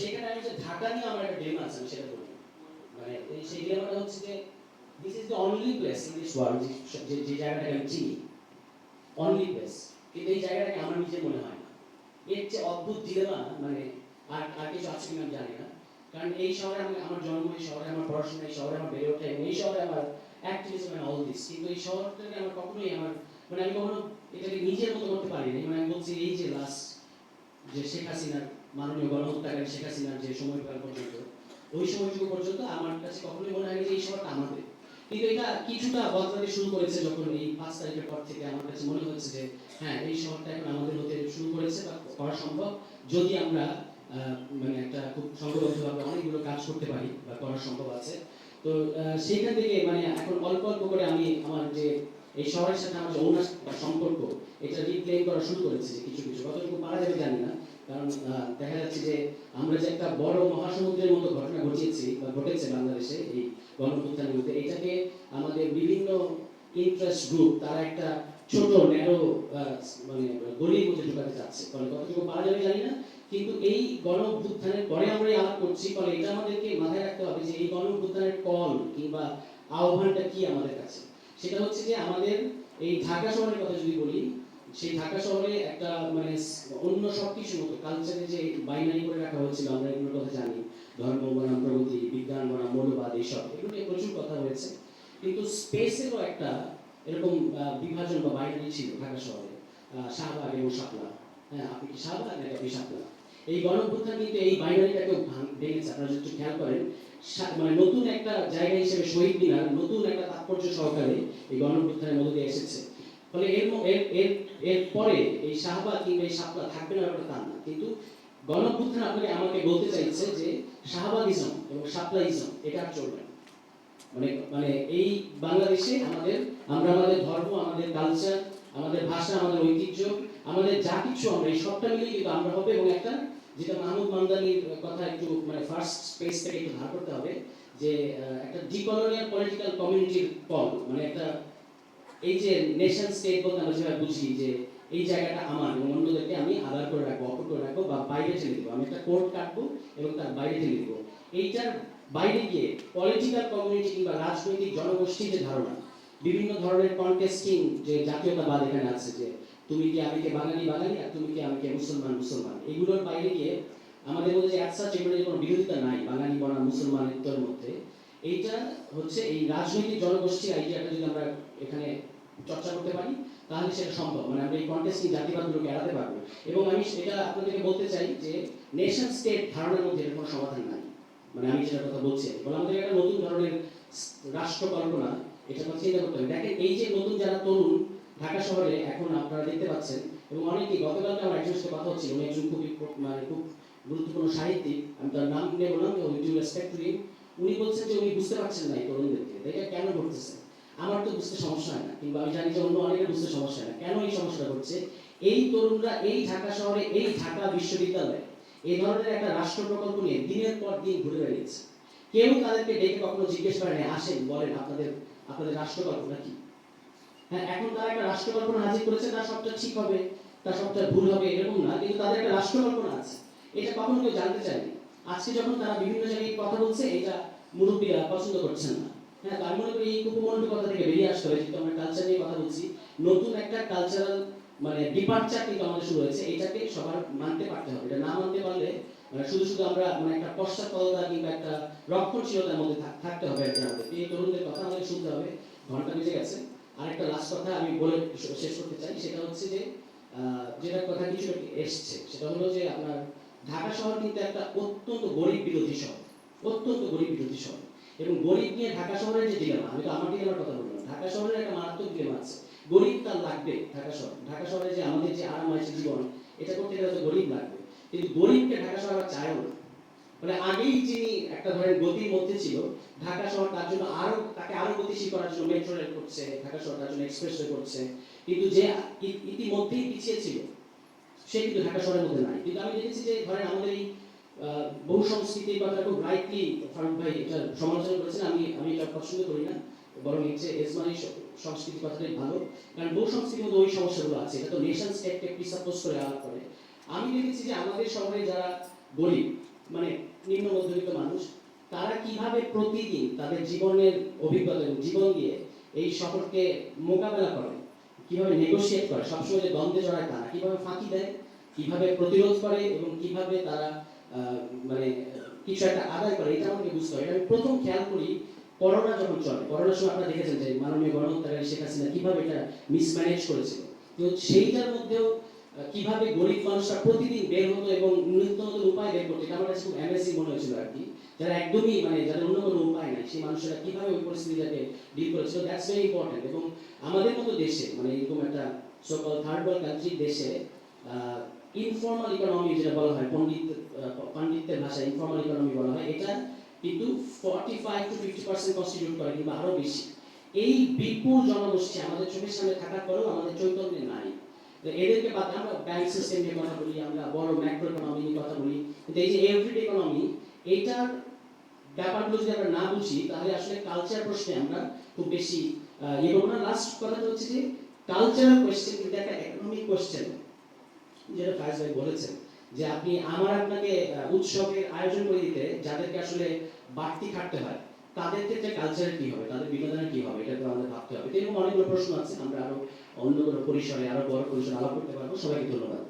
সেখানে আমি যে ঢাকা নিয়ে আমার একটা ড্রিম আছে, আমি সেটা বলি। মানে সেই ডিলেমাটা হচ্ছে যে this is the only place this world যে যে জায়গাটাকে আমি চিনি অনলি প্লেস কিন্তু এই জায়গাটাকে আমার নিজে মনে হয় না। এর যে অদ্ভুত ডিলেমা মানে আর আর কিছু আছে কিনা আমি জানি না। কারণ এই শহরে আমি আমার জন্ম, এই শহরে আমার পড়াশোনা, এই শহরে আমার বেড়ে ওঠা এই শহরে আমার অ্যাক্টিভিজম অ্যান্ড অল দিস কিন্তু এই শহরটাকে আমার কখনোই আমার মানে আমি কখনো এটাকে নিজের মতো করতে পারিনি। মানে আমি বলছি এই যে লাস্ট যে শেখ হাসিনার মাননীয় গণহত্যাকারী শেখ হাসিনার যে সময়কাল পর্যন্ত, ওই সময়টুকু পর্যন্ত আমার কাছে কখনোই মনে হয়নি যে এই শহরটা আমাদের কিন্তু এটা কিছুটা বদলাতে শুরু করেছে যখন এই পাঁচ তারিখের পর থেকে আমার কাছে মনে হচ্ছে যে হ্যাঁ এই শহরটা এখন আমাদের হতে শুরু করেছে বা করা সম্ভব। যদি আমরা মানে একটা খুব সংঘবদ্ধভাবে অনেকগুলো কাজ করতে পারি বা করা সম্ভব আছে। তো সেইখান থেকে মানে এখন অল্প অল্প করে আমি আমার যে এই শহরের সাথে আমার যে বা সম্পর্ক, এটা রিক্লেম করা শুরু করেছে কিছু কিছু। কতটুকু পারা যাবে জানি না। কারণ দেখা যাচ্ছে যে আমরা যে একটা বড় মহাসমুদ্রের মতো ঘটনা ঘটিয়েছি বা ঘটেছে বাংলাদেশে এই গণপ্রত্যানের মধ্যে এটাকে আমাদের বিভিন্ন ইন্টারেস্ট গ্রুপ তারা একটা ছোট ন্যারো মানে গলির মধ্যে ঢুকাতে চাচ্ছে। ফলে কতটুকু পারা যাবে জানি না, কিন্তু এই গণ অভ্যুত্থানের পরে আমরা আলাপ করছি, ফলে এটা আমাদেরকে মাথায় রাখতে হবে যে এই গণ অভ্যুত্থানের কল কিংবা আহ্বানটা কি আমাদের কাছে? সেটা হচ্ছে যে আমাদের এই ঢাকা শহরের কথা যদি বলি সেই ঢাকা শহরে একটা মানে অন্য সব কিছুর মতো কালচারে যে বাইনারি করে রাখা হয়েছিল, আমরা এগুলোর কথা জানি। ধর্ম, বনাম, প্রগতি, বিজ্ঞান, বনাম, মৌলবাদ, এইসব, এগুলো নিয়ে প্রচুর কথা হয়েছে। কিন্তু স্পেসেরও একটা এরকম বিভাজন বা বাইনারি ছিল ঢাকা শহরে শাহবাগ এবং শাপলা। হ্যাঁ আপনি কি শাহবাগ নাকি আপনি শাপলা? এই গণঅভ্যুত্থান কিন্তু এই বাইনারিটাকেও ভাঙ- ভেঙেছে। আপনারা যদি খেয়াল করেন মানে নতুন একটা জায়গা হিসেবে শহীদ মিনার, নতুন একটা তাৎপর্য সহকারে এই গণঅভ্যুত্থানের মধ্যে দিয়ে এসেছে। ফলে এর এর এর পরে এই কিংবা এই থাকবে না, ব্যাপারটা না। কিন্তু আপনাকে আমাকে বলতে চাইছে যে এবং শাপলাইজম এটা চলবে মানে মানে এই বাংলাদেশে আমাদের, আমরা আমাদের ধর্ম, আমাদের কালচার আমাদের ভাষা, আমাদের ঐতিহ্য, আমাদের যা কিছু আমরা, এই সবটা মিলিয়ে কিন্তু আমরা হবে এবং একটা, যেটা মাহমুদ মামদানির কথা একটু মানে ফার্স্ট স্পেস থেকে একটু ধার করতে হবে, যে একটা ডিকলোনিয়াল পলিটিক্যাল কমিউনিটির মানে একটা এই যে নেশন স্টেট বলতে আমরা যেভাবে বুঝি যে এই জায়গাটা আমার, এবং অন্যদেরকে আমি আদার করে রাখব অফার করে রাখব বা বাইরে ঠেলে দেবো আমি একটা কোর্ট কাটবো এবং তার বাইরে ঠেলে দেবো এইটার বাইরে গিয়ে পলিটিক্যাল কমিউনিটি কিংবা রাজনৈতিক জনগোষ্ঠীর যে ধারণা, বিভিন্ন ধরনের কন্টেস্টিং যে জাতীয়তাবাদ এখানে আছে যে, তুমি কি আমি কে বাঙালি বাঙালি, আর তুমি কি আমি কে মুসলমান মুসলমান? এগুলোর বাইরে গিয়ে আমাদের মধ্যে যে একসাথ কোনো বিরোধিতা নাই, বাঙালি বনাম মুসলমানিত্বের মধ্যে। এইটা হচ্ছে এই রাজনৈতিক জনগোষ্ঠী আইডিয়াটা যদি আমরা এখানে চর্চা করতে পারি, তাহলে সেটা সম্ভব। মানে আমরা এই কন্টেস্টিং জাতিবাদগুলোকে এড়াতে পারব। এবং আমি সেটা আপনাদেরকে বলতে চাই যে নেশন স্টেট ধারণার মধ্যে এর কোনো সমাধান নাই। মানে আমি যেটা কথা বলছি। বলে আমাদের একটা নতুন ধরনের রাষ্ট্র কল্পনা, এটা কথা চিন্তা করতে হবে দেখেন, এই যে নতুন যারা তরুণ ঢাকা শহরে এখন আপনারা দেখতে পাচ্ছেন, এবং অনেকেই গতকালকে আমার একজনের সাথে কথা হচ্ছিল, উনি একজন খুবই মানে খুব গুরুত্বপূর্ণ সাহিত্যিক। আমি তার নাম নিয়ে বললাম তো উইথ রেসপেক্ট টু উনি বলছেন যে উনি বুঝতে পারছেন না এই তরুণদেরকে। দেখে কেন ঘটতেছে আমার তো বুঝতে সমস্যা হয় না, কিংবা আমি জানি যে অন্য অনেকের বুঝতে সমস্যা হয় না। কেন এই সমস্যাটা ঘটছে? এই তরুণরা এই ঢাকা শহরে, এই ঢাকা বিশ্ববিদ্যালয়ে এই ধরনের একটা রাষ্ট্র প্রকল্প নিয়ে দিনের পর দিন ঘুরে বেড়িয়েছে। কেউ তাদেরকে ডেকে কখনো জিজ্ঞেস করেনি আসেন, বলেন আপনাদের আপনাদের রাষ্ট্র কল্পনা কি? হ্যাঁ এখন তারা একটা রাষ্ট্র কল্পনা হাজির করেছে, তার সবটা ঠিক হবে, তার সবটা ভুল হবে, এরকম না, কিন্তু তাদের একটা রাষ্ট্র কল্পনা আছে। এটা কখনো কেউ জানতে চায়নি। আজকে যখন তারা বিভিন্ন জায়গায় কথা বলছে, এটা মুরব্বীরা পছন্দ করছেন না। হ্যাঁ তো আমি মনে করি এই কুপমন্ডল কথা থেকে বেরিয়ে আসতে হবে, যেহেতু আমরা কালচার নিয়ে কথা বলছি। নতুন একটা কালচারাল মানে ডিপার্চার কিন্তু আমাদের শুরু হয়েছে, এটাকে সবার মানতে পারতে হবে। এটা না মানতে পারলে মানে শুধু শুধু আমরা মানে একটা পশ্চাৎপদতা কিংবা একটা রক্ষণশীলতার মধ্যে থাক- থাকতে হবে আমাদের এই তরুণদের কথা আমাদের শুনতে হবে, ঘণ্টা বেজে গেছে। আর একটা লাস্ট কথা আমি বলে শেষ করতে চাই, সেটা হচ্ছে যে যেটার কথা কিছু এসছে, সেটা হলো যে আপনার ঢাকা শহর কিন্তু একটা অত্যন্ত গরিব বিরোধী শহর, অত্যন্ত গরিব বিরোধী শহর। এবং গরিব নিয়ে ঢাকা শহরের যে ডিলেমা আমি তো আমার ডিলেমার কথা বললাম ঢাকা শহরের একটা মারাত্মক ডিলেমা আছে। গরিব তার লাগবে ঢাকা শহর, ঢাকা শহরে যে আমাদের যে আরাম আছে জীবন, এটা করতে গেলে তো গরিব লাগবে। কিন্তু গরিবকে ঢাকা শহর আর চায়ও না। মানে আগেই যিনি একটা ধরেন গতির মধ্যে ছিল, ঢাকা শহর তার জন্য আরও, তাকে আরও গতিশীল করার জন্য মেট্রো রেল করছে, ঢাকা শহর তার জন্য এক্সপ্রেসওয়ে করছে। কিন্তু যে ইতিমধ্যেই পিছিয়ে ছিল সে কিন্তু ঢাকা শহরের মধ্যে নাই। কিন্তু আমি দেখেছি যে ধরেন আমাদের এই বহু সংস্কৃতির কথা খুব রাইটলি ফারুক ভাই এটা সমালোচনা করেছেন, আমি আমি এটা পছন্দ করি না, বরং হচ্ছে এসমানি সংস্কৃতির কথাটাই ভালো। কারণ বহু সংস্কৃতির মধ্যে ওই সমস্যাগুলো আছে, এটা তো নেশন স্টেটকে প্রিসাপোজ করে আলাপ করে। আমি দেখেছি যে আমাদের শহরে যারা গরিব মানে নিম্ন মধ্যবিত্ত মানুষ, তারা কীভাবে প্রতিদিন তাদের জীবনের অভিজ্ঞতা জীবন দিয়ে এই শহরকে মোকাবেলা করে? কীভাবে নেগোশিয়েট করে? সবসময় যে দ্বন্দ্বে জড়ায় তারা। কীভাবে ফাঁকি দেয়? কীভাবে প্রতিরোধ করে এবং কীভাবে তারা মানে কিছু একটা আদায় করে, এটা আমাকে বুঝতে হবে। আমি প্রথম খেয়াল করি করোনা যখন চলে। করোনার সময় আপনারা দেখেছেন যে মাননীয় গণহত্যাকারী শেখ হাসিনা কীভাবে এটা মিসম্যানেজ করেছিল। তো সেইটার মধ্যেও কীভাবে গরিব মানুষরা প্রতিদিন বের হতো এবং নিত্য নতুন উপায় বের করতো, এটা আমার কাছে খুব অ্যামেজিং মনে হয়েছিল আর কি। যারা একদমই মানে যাদের অন্য কোনো উপায় নাই, সেই মানুষেরা কীভাবে ওই পরিস্থিতিটাকে ডিল করেছিল দ্যাটস ভেরি ইম্পর্টেন্ট এবং আমাদের মতো দেশে মানে এরকম একটা সকল থার্ড ওয়ার্ল্ড কান্ট্রির দেশে ইনফর্মাল ইকোনমি যেটা বলা হয়, পণ্ডিত পণ্ডিতের ভাষায় ইনফর্মাল ইকোনমি বলা হয়, এটা কিন্তু forty five to fifty percent constitute করে কিংবা আরও বেশি। এই বিপুল জনগোষ্ঠী আমাদের চোখের সামনে থাকার পরেও আমাদের চৈতন্যে নাই। এদেরকে বাদ, আমরা ব্যাংক সিস্টেম নিয়ে কথা বলি, আমরা বড় ম্যাক্রো ইকোনমি নিয়ে কথা বলি, কিন্তু এই যে এভরিডে ইকোনমি এইটার ব্যাপারগুলো যদি আমরা না বুঝি, তাহলে আসলে কালচার প্রশ্নে আমরা খুব বেশি ইয়ে করব না। লাস্ট কথাটা হচ্ছে যে কালচারাল কোয়েশ্চেন কিন্তু একটা ইকোনমিক কোয়েশ্চেন যেটা ফায়াজ ভাই বলেছেন, যে আপনি আমার আপনাকে উৎসবের আয়োজন করে দিতে যাদেরকে আসলে বাড়তি খাটতে হয়, তাদের ক্ষেত্রে কালচার কি হবে? তাদের বিনোদনের কি হবে? এটা তো আমাদের ভাবতে হবে। এরকম অনেকগুলো প্রশ্ন আছে, আমরা আরও অন্য কোনো পরিসরে, আরও বড় পরিসরে আলাপ করতে পারব। সবাইকে ধন্যবাদ।